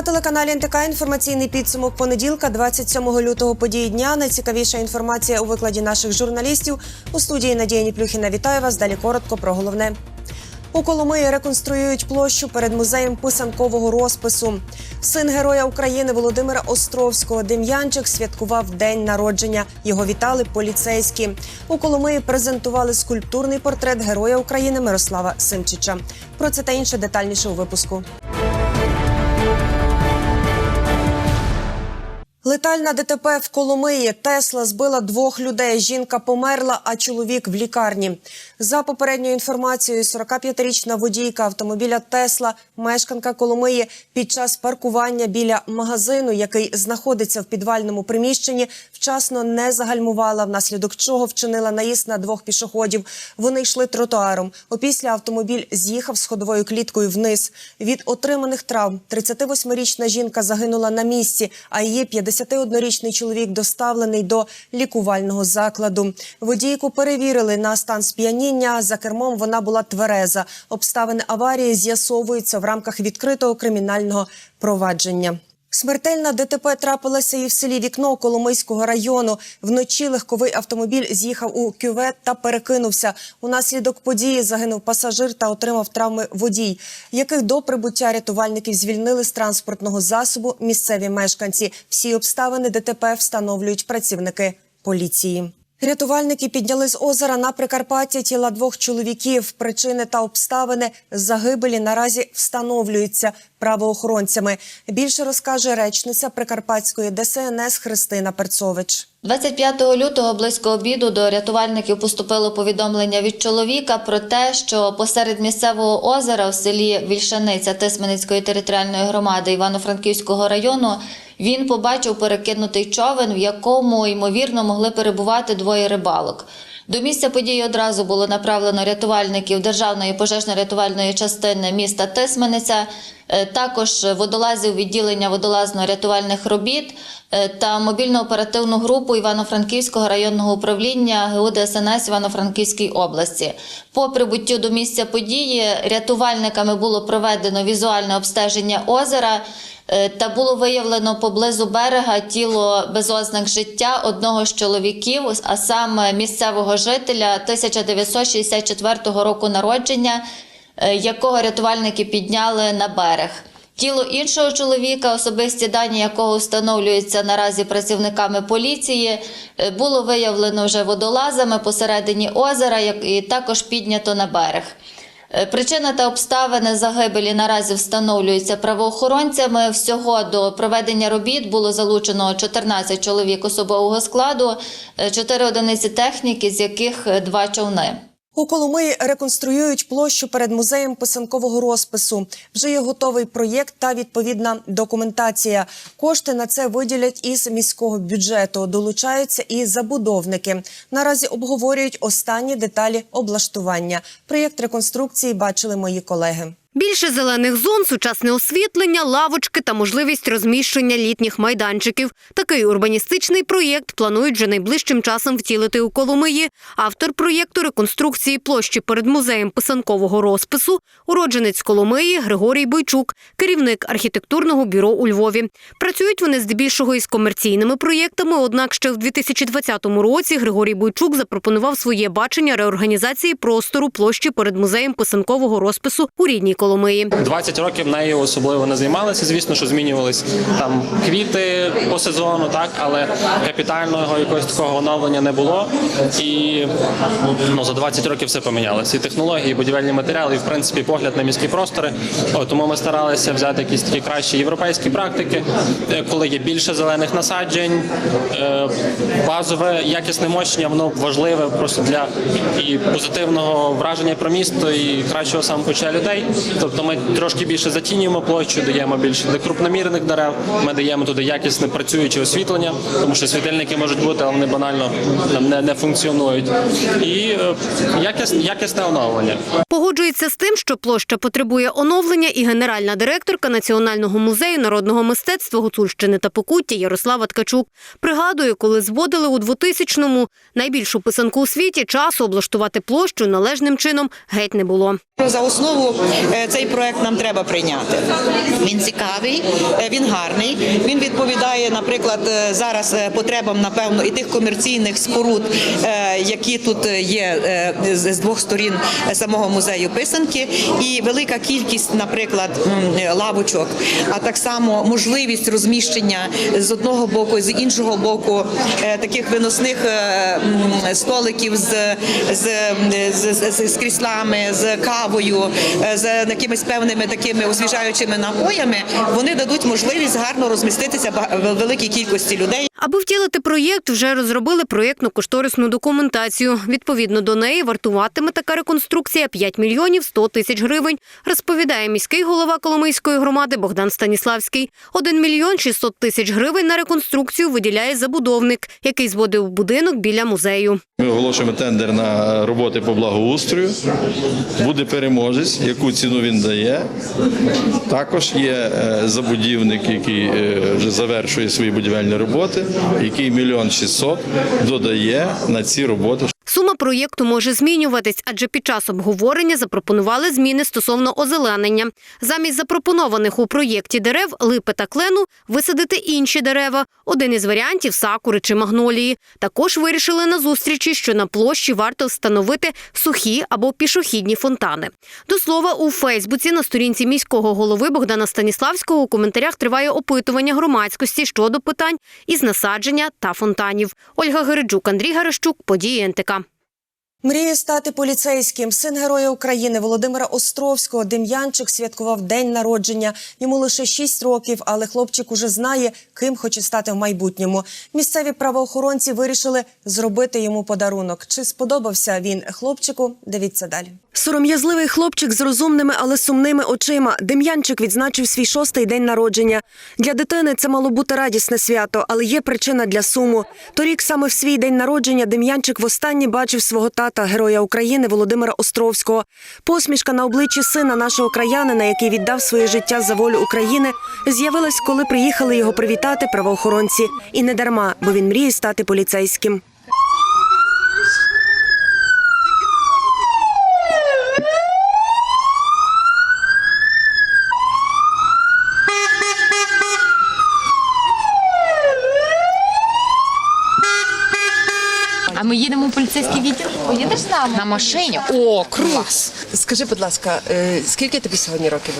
На телеканалі НТК інформаційний підсумок понеділка, 27 лютого події дня. Найцікавіша інформація у викладі наших журналістів. У студії Надія Ніплюхіна вітаю вас. Далі коротко про головне. У Коломиї реконструюють площу перед музеєм писанкового розпису. Син героя України Володимира Островського Дем'янчик святкував день народження. Його вітали поліцейські. У Коломиї презентували скульптурний портрет героя України Мирослава Симчича. Про це та інше детальніше у випуску. Летальна ДТП в Коломиї. Тесла збила двох людей. Жінка померла, а чоловік в лікарні. За попередньою інформацією, 45-річна водійка автомобіля Тесла, мешканка Коломиї, під час паркування біля магазину, який знаходиться в підвальному приміщенні, вчасно не загальмувала, внаслідок чого вчинила наїзд на двох пішоходів. Вони йшли тротуаром. Опісля автомобіль з'їхав сходовою кліткою вниз. Від отриманих травм 38-річна жінка загинула на місці, а її 51-річний чоловік доставлений до лікувального закладу. Водійку перевірили на стан сп'яніння. За кермом вона була твереза. Обставини аварії з'ясовуються в рамках відкритого кримінального провадження. Смертельна ДТП трапилася і в селі Вікно Коломийського району. Вночі легковий автомобіль з'їхав у кювет та перекинувся. Унаслідок події загинув пасажир та отримав травми водій, яких до прибуття рятувальників звільнили з транспортного засобу місцеві мешканці. Всі обставини ДТП встановлюють працівники поліції. Рятувальники підняли з озера на Прикарпатті тіла двох чоловіків. Причини та обставини загибелі наразі встановлюються правоохоронцями. Більше розкаже речниця Прикарпатської ДСНС Христина Перцович. 25 лютого близько обіду до рятувальників поступило повідомлення від чоловіка про те, що посеред місцевого озера в селі Вільшаниця Тисменицької територіальної громади Івано-Франківського району він побачив перекинутий човен, в якому ймовірно могли перебувати двоє рибалок. До місця події одразу було направлено рятувальників Державної пожежно-рятувальної частини міста Тисмениця, е, також водолазів відділення водолазно-рятувальних робіт е, та мобільно-оперативну групу Івано-Франківського районного управління ГУ ДСНС Івано-Франківській області. По прибуттю до місця події рятувальниками було проведено візуальне обстеження озера. Е, Та було виявлено поблизу берега тіло без ознак життя одного з чоловіків, а саме місцевого жителя 1964 року народження, е, якого рятувальники підняли на берег. Тіло іншого чоловіка, особисті дані якого встановлюються наразі працівниками поліції, е, було виявлено вже водолазами посередині озера, і також піднято на берег. Е, Причина та обставини загибелі наразі встановлюються правоохоронцями. Всього до проведення робіт було залучено 14 чоловік особового складу, 4 одиниці техніки, з яких 2 човни. У Коломиї реконструюють площу перед музеєм писанкового розпису. Вже є готовий проєкт та відповідна документація. Кошти на це виділять із міського бюджету. Долучаються і забудовники. Наразі обговорюють останні деталі облаштування. Проєкт реконструкції бачили мої колеги. Більше зелених зон, сучасне освітлення, лавочки та можливість розміщення літніх майданчиків. Такий урбаністичний проєкт планують вже найближчим часом втілити у Коломиї. Автор проєкту реконструкції площі перед музеєм писанкового розпису, уродженець Коломиї Григорій Бойчук, керівник архітектурного бюро у Львові. Працюють вони здебільшого із комерційними проєктами. Однак ще в 2020 році Григорій Бойчук запропонував своє бачення реорганізації простору площі перед музеєм писанкового розпису у рідній Коломиї. 20 років нею особливо не займалися. Звісно, що змінювались там квіти по сезону, так але капітального якогось такого оновлення не було. І ну за 20 років все помінялося. І технології, і будівельні матеріали, і в принципі погляд на міські простори. О, тому ми старалися взяти якісь такі кращі європейські практики, е, коли є більше зелених насаджень, е, базове якісне мощення, воно важливе просто для і позитивного враження про місто, і кращого самопочуття людей. Тобто ми трошки більше затінюємо площу, даємо більше для крупномірних дерев. Ми даємо туди якісне працююче освітлення, тому що світильники можуть бути, але вони банально не, не функціонують. І е, якісне, якісне оновлення. Погоджується з тим, що площа потребує оновлення, і генеральна директорка Національного музею народного мистецтва Гуцульщини та Покуття Ярослава Ткачук. Пригадує, коли зводили у 2000-му найбільшу писанку у світі, часу облаштувати площу належним чином геть не було. За основу е, цей проект нам треба прийняти. Він цікавий, е, він гарний. Він відповідає, наприклад, е, зараз потребам, напевно, і тих комерційних споруд, які тут є з двох сторін самого музею писанки, і велика кількість, наприклад, лавочок, а так само можливість розміщення з одного боку, з іншого боку, е, таких виносних е, столиків з, з, з, з, з кріслами, з кавою, е, з якимись певними такими освіжаючими напоями, вони дадуть можливість гарно розміститися в великій кількості людей. Аби втілити проєкт, вже розробили проєктно-кошторисну документацію. Відповідно до неї вартуватиме така реконструкція 5 мільйонів 100 тисяч гривень, розповідає міський голова Коломийської громади Богдан Станіславський. 1 мільйон 600 тисяч гривень на реконструкцію виділяє забудовник, який зводив будинок біля музею. Ми оголошуємо тендер на роботи по благоустрою. Буде переможець, яку ціну він дає. Також є е, забудівник, який е, вже завершує свої будівельні роботи, який мільйон шістсот додає на ці роботи. Проєкту може змінюватись, адже під час обговорення запропонували зміни стосовно озеленення. Замість запропонованих у проєкті дерев липи та клену висадити інші дерева. Один із варіантів сакури чи магнолії. Також вирішили на зустрічі, що на площі варто встановити сухі або пішохідні фонтани. До слова, у Фейсбуці на сторінці міського голови Богдана Станіславського у коментарях триває опитування громадськості щодо питань із насадження та фонтанів. Ольга Гереджук, Андрій Гарещук, події НТК. Мріє стати поліцейським. Син героя України Володимира Островського Дем'янчик святкував день народження. Йому лише 6 років, але хлопчик уже знає, ким хоче стати в майбутньому. Місцеві правоохоронці вирішили зробити йому подарунок. Чи сподобався він хлопчику? Дивіться далі. Сором'язливий хлопчик з розумними, але сумними очима. Дем'янчик відзначив свій шостий день народження. Для дитини це мало бути радісне свято, але є причина для суму. Торік саме в свій день народження Дем'янчик востаннє бачив свого тата, героя України Володимира Островського. Посмішка на обличчі сина нашого краянина, який віддав своє життя за волю України, з'явилась, коли приїхали його привітати правоохоронці. І не дарма, бо він мріє стати поліцейським. А ми їдемо у поліцейський відділ? Поїдеш? На машині? О, клас! Скажи, будь ласка, е, скільки тобі сьогодні років?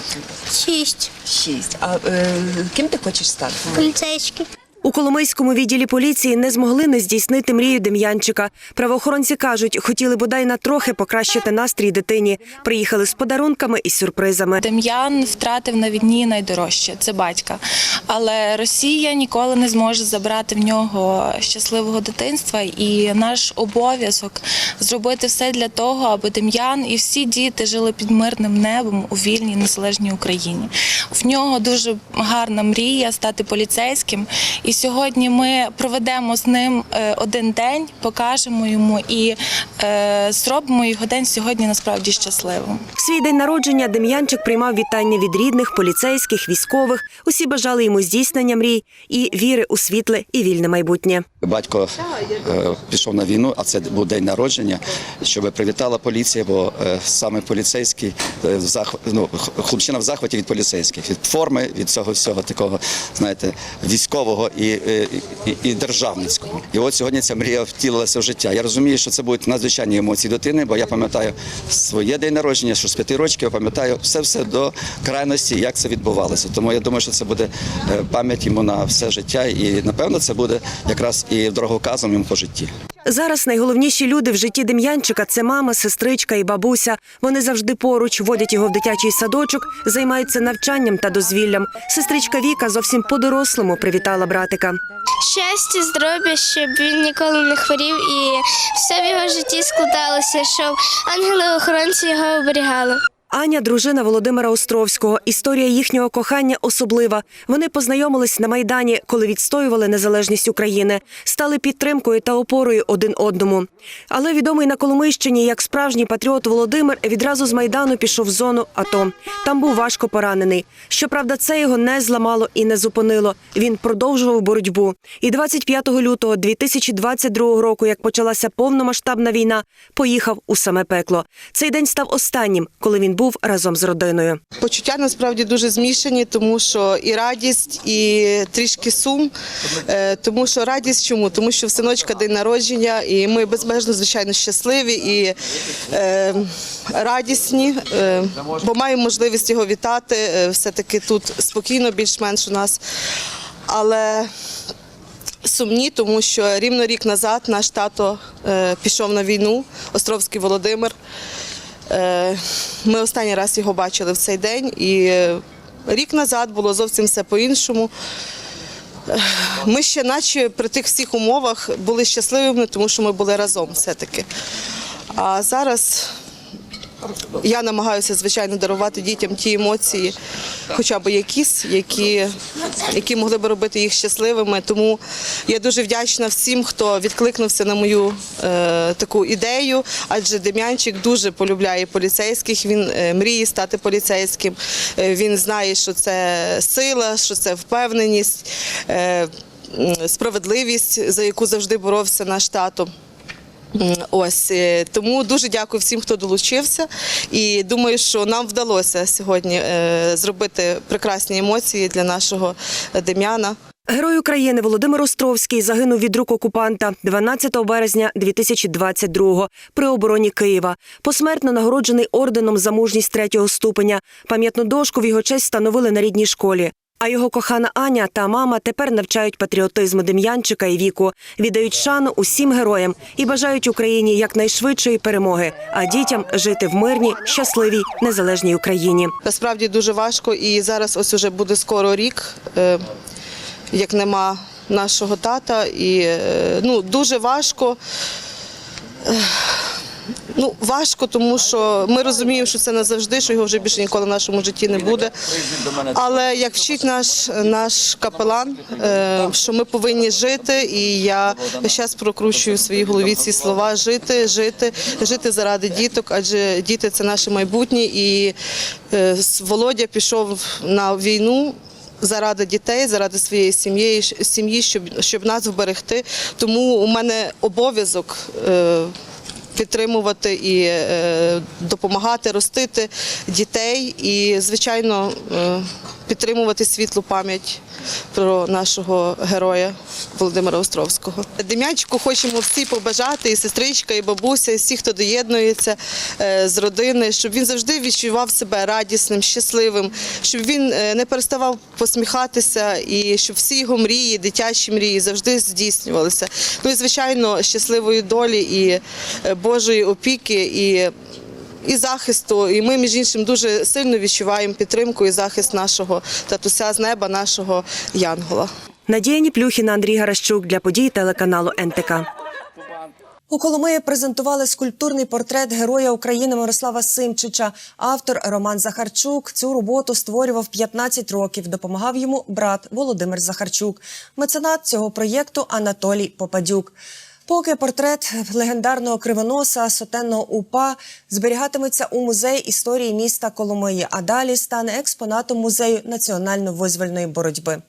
Шість. Шість. А е, ким ти хочеш стати? Поліцейський. У Коломийському відділі поліції не змогли не здійснити мрію Дем'янчика. Правоохоронці кажуть, хотіли бодай на трохи покращити настрій дитині. Приїхали з подарунками і сюрпризами. Дем'ян втратив на війні найдорожче це батька. Але Росія ніколи не зможе забрати в нього щасливого дитинства. І наш обов'язок зробити все для того, аби Дем'ян і всі діти жили під мирним небом у вільній незалежній Україні. В нього дуже гарна мрія стати поліцейським. І сьогодні ми проведемо з ним е, один день, покажемо йому і е, зробимо його день сьогодні насправді щасливим. В свій день народження Дем'янчик приймав вітання від рідних, поліцейських, військових. Усі бажали йому здійснення мрій і віри у світле і вільне майбутнє. Батько е, пішов на війну, а це був день народження, щоб привітала поліція, бо саме поліцейський е, в захв... ну, хлопчина в захваті від поліцейських, від форми, від цього всього такого, знаєте, військового і, е, і, державницького. І от сьогодні ця мрія втілилася в життя. Я розумію, що це будуть надзвичайні емоції дитини, бо я пам'ятаю своє день народження, що з п'яти років я пам'ятаю все все до крайності, як це відбувалося. Тому я думаю, що це буде е, пам'ять йому на все життя, і напевно це буде якраз і дороговказом йому по житті. Зараз найголовніші люди в житті Дем'янчика це мама, сестричка і бабуся. Вони завжди поруч, водять його в дитячий садочок, займаються навчанням та дозвіллям. Сестричка Віка зовсім по-дорослому привітала братика. Щастя, здоров'я, щоб він ніколи не хворів і все в його житті складалося, щоб ангели-охоронці його оберігали. Аня, дружина Володимира Островського. Історія їхнього кохання особлива. Вони познайомились на майдані, коли відстоювали незалежність України, стали підтримкою та опорою один одному. Але відомий на Коломийщині як справжній патріот Володимир відразу з майдану пішов в зону АТО. Там був важко поранений. Щоправда, це його не зламало і не зупинило. Він продовжував боротьбу. І 25 лютого 2022 року, як почалася повномасштабна війна, поїхав у саме пекло. Цей день став останнім, коли він був разом з родиною. Почуття насправді дуже змішані, тому що і радість, і трішки сум. Е, Тому що радість чому? Тому що в синочка день народження, і ми безмежно, звичайно, щасливі і е, радісні, е, бо маємо можливість його вітати. е, Все-таки тут спокійно, більш-менш у нас. Але сумні, тому що рівно рік назад наш тато е, пішов на війну, Островський Володимир. Е, Ми останній раз його бачили в цей день, і е, рік назад було зовсім все по-іншому. Е, Ми ще, наче при тих всіх умовах, були щасливими, тому що ми були разом все-таки. А зараз я намагаюся, звичайно, дарувати дітям ті емоції, хоча б якісь, які, які могли б робити їх щасливими. Тому я дуже вдячна всім, хто відкликнувся на мою е, таку ідею, адже Дем'янчик дуже полюбляє поліцейських. Він е, мріє стати поліцейським. Е, він знає, що це сила, що це впевненість, е, справедливість, за яку завжди боровся наш тато. Ось е, тому дуже дякую всім, хто долучився, і думаю, що нам вдалося сьогодні е, зробити прекрасні емоції для нашого Дем'яна. Герой України Володимир Островський загинув від рук окупанта 12 березня 2022-го при обороні Києва. Посмертно нагороджений орденом за мужність третього ступеня. Пам'ятну дошку в його честь встановили на рідній школі. А його кохана Аня та мама тепер навчають патріотизму Дем'янчика і віку, віддають шану усім героям і бажають Україні якнайшвидшої перемоги, а дітям жити в мирній, щасливій, незалежній Україні. Насправді дуже важко, і зараз ось уже буде скоро рік, е, як нема нашого тата, і е, ну дуже важко. Ну, важко, тому що ми розуміємо, що це назавжди, що його вже більше ніколи в нашому житті не буде. Але як вчить наш, наш капелан, е, що ми повинні жити, і я зараз прокручую в своїй голові ці слова жити, жити, жити заради діток, адже діти це наше майбутнє. І е, Володя пішов на війну. Заради дітей, заради своєї сім'ї, сім'ї, щоб щоб нас вберегти. Тому у мене обов'язок е, підтримувати і е, допомагати ростити дітей, і звичайно е, підтримувати світлу пам'ять про нашого героя Володимира Островського. Дем'янчику хочемо всі побажати, і сестричка, і бабуся, і всі, хто доєднується е, з родини, щоб він завжди відчував себе радісним, щасливим, щоб він е, не переставав посміхатися, і щоб всі його мрії, дитячі мрії завжди здійснювалися. Ну і звичайно, щасливої долі і е, Божої опіки і. І захисту, і ми між іншим дуже сильно відчуваємо підтримку і захист нашого татуся з неба, нашого Янгола. Надія Ніплюхіна, Андрій Гаращук для подій телеканалу НТК. У Коломиї презентували скульптурний портрет Героя України Мирослава Симчича. Автор Роман Захарчук цю роботу створював 15 років. Допомагав йому брат Володимир Захарчук. Меценат цього проєкту Анатолій Попадюк. Поки портрет легендарного кривоноса сотенного упа зберігатиметься у музеї історії міста Коломиї, а далі стане експонатом музею національно-визвольної боротьби.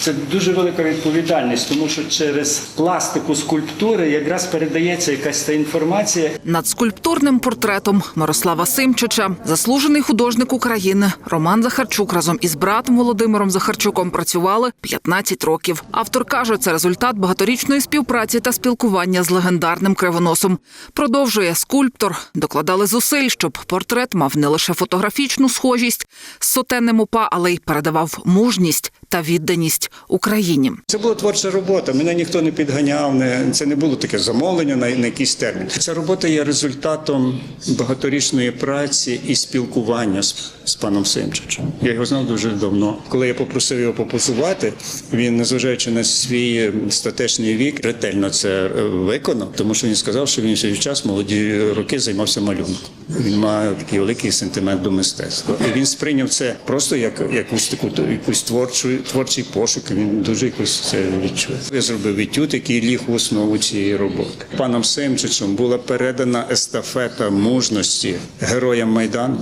Це дуже велика відповідальність, тому що через пластику скульптури якраз передається якась та інформація, Над скульптурним портретом Мирослава Симчича, заслужений художник України Роман Захарчук разом із братом Володимиром Захарчуком працювали 15 років. Автор каже, це результат багаторічної співпраці та спілкування з легендарним кривоносом. Продовжує скульптор. Докладали зусиль, щоб портрет мав не лише фотографічну схожість з сотенним упа, але й передавав мужність та відданість Україні. Це була творча робота. Мене ніхто не підганяв. Не це не було таке замовлення на, на якийсь термін. Ця робота є результатом багаторічної праці і спілкування з, з паном Симчичем. Я його знав дуже давно. Коли я попросив його попозувати, він, незважаючи на свій статечний вік, ретельно це е, виконав, тому що він сказав, що він свій час молоді роки займався малюнком. Він має такий великий сентимент до мистецтва. І він сприйняв це просто як якусь таку якусь творчу творчий пошук. Він дуже якось це відчув. Я зробив етюд, який ліг в основу цієї роботи. Паном Семчичем була передана естафета мужності героям Майдану,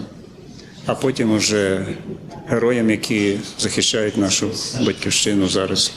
а потім уже героям, які захищають нашу батьківщину зараз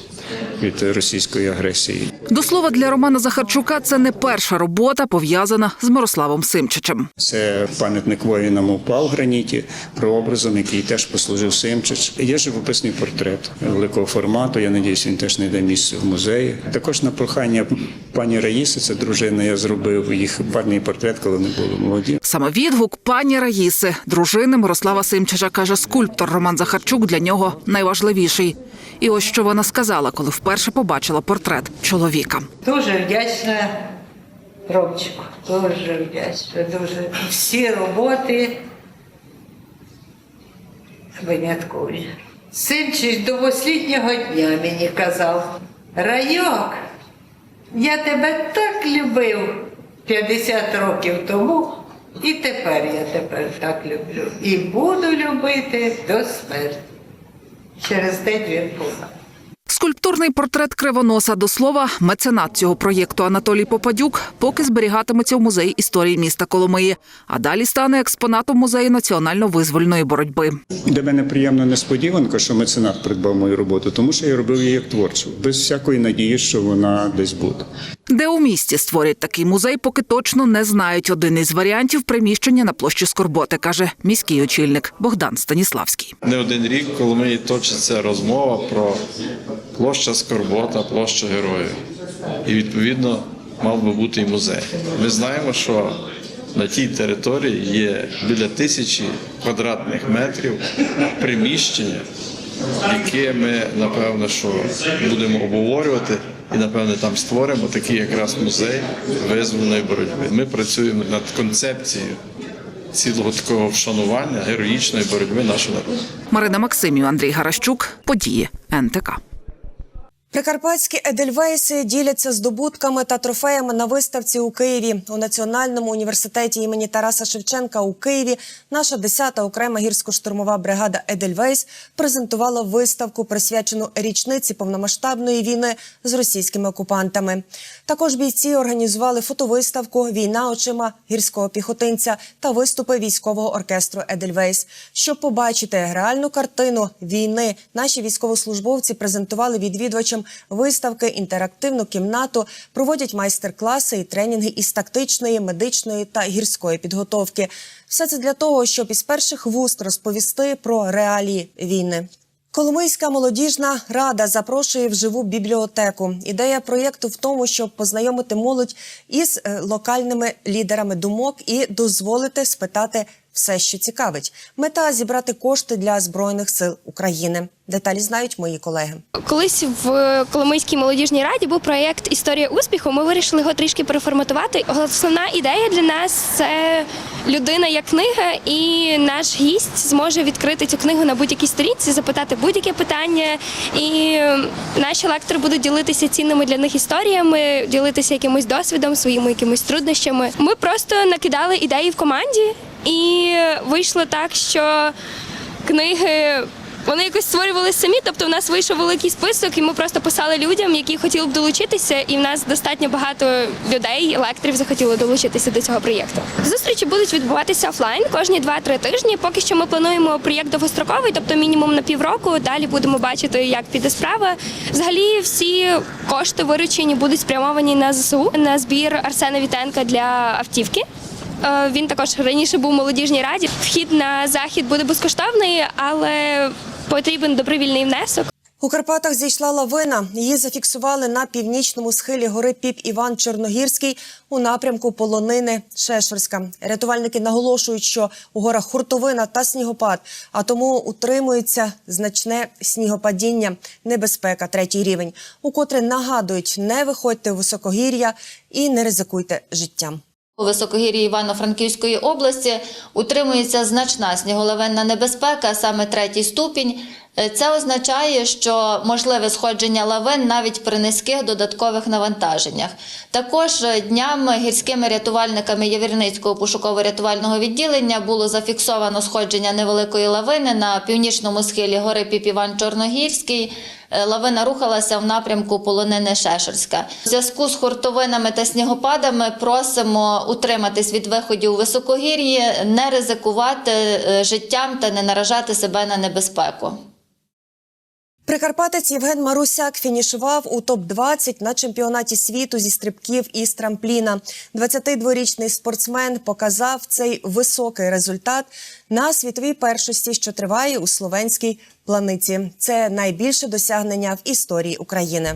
від російської агресії. До слова, для Романа Захарчука це не перша робота, пов'язана з Мирославом Симчичем. Це пам'ятник воїнам упав в граніті, прообразом, який теж послужив Симчич. Є живописний портрет великого формату. Я надіюсь, він теж знайде місце в музеї. Також на прохання пані Раїси, це дружина, я зробив їх парний портрет, коли вони були молоді. Саме відгук пані Раїси, дружини Мирослава Симчича, каже скульптор Роман Захарчук для нього найважливіший. І ось що вона сказала, коли вперше побачила портрет чоловіка. Дуже вдячна Ромчику, дуже вдячна. Дуже всі роботи виняткові. Синчич до останнього дня мені казав, Райок, я тебе так любив 50 років тому, і тепер я тебе так люблю. І буду любити до смерті. Через день він помер. Скульптурний портрет кривоноса до слова, меценат цього проєкту Анатолій Попадюк поки зберігатиметься в музеї історії міста Коломиї, а далі стане експонатом музею національно-визвольної боротьби. Для мене приємна несподіванка, що меценат придбав мою роботу, тому що я робив її як творчу, без всякої надії, що вона десь буде. Де у місті створять такий музей, поки точно не знають. Один із варіантів приміщення на площі Скорботи, каже міський очільник Богдан Станіславський. Не один рік, коли мені точиться розмова про площа Скорбота, площа героїв. І відповідно мав би бути і музей. Ми знаємо, що на тій території є біля тисячі квадратних метрів приміщення, яке ми напевно що будемо обговорювати. І напевне там створимо такий якраз музей визвольної боротьби. Ми працюємо над концепцією цілого такого вшанування героїчної боротьби нашого народу. Марина Максимів, Андрій Гаращук. Події НТК. Прикарпатські едельвейси діляться здобутками та трофеями на виставці у Києві у Національному університеті імені Тараса Шевченка у Києві. Наша 10-та окрема гірсько-штурмова бригада Едельвейс презентувала виставку, присвячену річниці повномасштабної війни з російськими окупантами. Також бійці організували фотовиставку Війна очима гірського піхотинця та виступи військового оркестру Едельвейс. Щоб побачити реальну картину війни, наші військовослужбовці презентували відвідувачам виставки, інтерактивну кімнату, проводять майстер-класи і тренінги із тактичної, медичної та гірської підготовки. Все це для того, щоб із перших вуст розповісти про реалії війни. Коломийська молодіжна рада запрошує в живу бібліотеку. Ідея проєкту в тому, щоб познайомити молодь із е, локальними лідерами думок і дозволити спитати все, що цікавить. Мета зібрати кошти для збройних сил України. Деталі знають мої колеги. Колись в Коломийській молодіжній раді був проєкт Історія успіху. Ми вирішили його трішки переформатувати. Основна ідея для нас це людина як книга, і наш гість зможе відкрити цю книгу на будь-якій сторінці, запитати будь-яке питання. І наші лектори будуть ділитися цінними для них історіями, ділитися якимось досвідом, своїми якимись труднощами. Ми просто накидали ідеї в команді, і вийшло так, що книги вони якось створювалися самі. Тобто, в нас вийшов великий список, і ми просто писали людям, які хотіли б долучитися. І в нас достатньо багато людей, лекторів захотіли долучитися до цього проєкту. Зустрічі будуть відбуватися офлайн кожні 2-3 тижні. Поки що ми плануємо проєкт довгостроковий, тобто мінімум на півроку. Далі будемо бачити, як піде справа. Взагалі, всі кошти виручені будуть спрямовані на ЗСУ на збір Арсена Вітенка для автівки. Е, Він також раніше був у молодіжній раді. Вхід на захід буде безкоштовний, але потрібен добровільний внесок. У Карпатах зійшла лавина. Її зафіксували на північному схилі гори Піп Іван Чорногірський у напрямку полонини Шешерська. Рятувальники наголошують, що у горах хуртовина та снігопад, а тому утримується значне снігопадіння, небезпека, третій рівень. Укотре нагадують, не виходьте у високогір'я і не ризикуйте життям. У високогір'ї Івано-Франківської області утримується значна сніголовенна небезпека, саме третій ступінь. Е, Це означає, що можливе сходження лавин навіть при низьких додаткових навантаженнях. Також е, днями гірськими рятувальниками Явірницького пошуково-рятувального відділення було зафіксовано сходження невеликої лавини на північному схилі гори Піпіван Чорногірський. Е, Лавина рухалася в напрямку полонини Шешерська. У зв'язку з хуртовинами та снігопадами просимо утриматись від виходів у високогір'ї, не ризикувати життям та не наражати себе на небезпеку. Прикарпатець Євген Марусяк фінішував у топ-20 на чемпіонаті світу зі стрибків із трампліна. 22-річний спортсмен показав цей високий результат на світовій першості, що триває у словенській планиці. Це найбільше досягнення в історії України.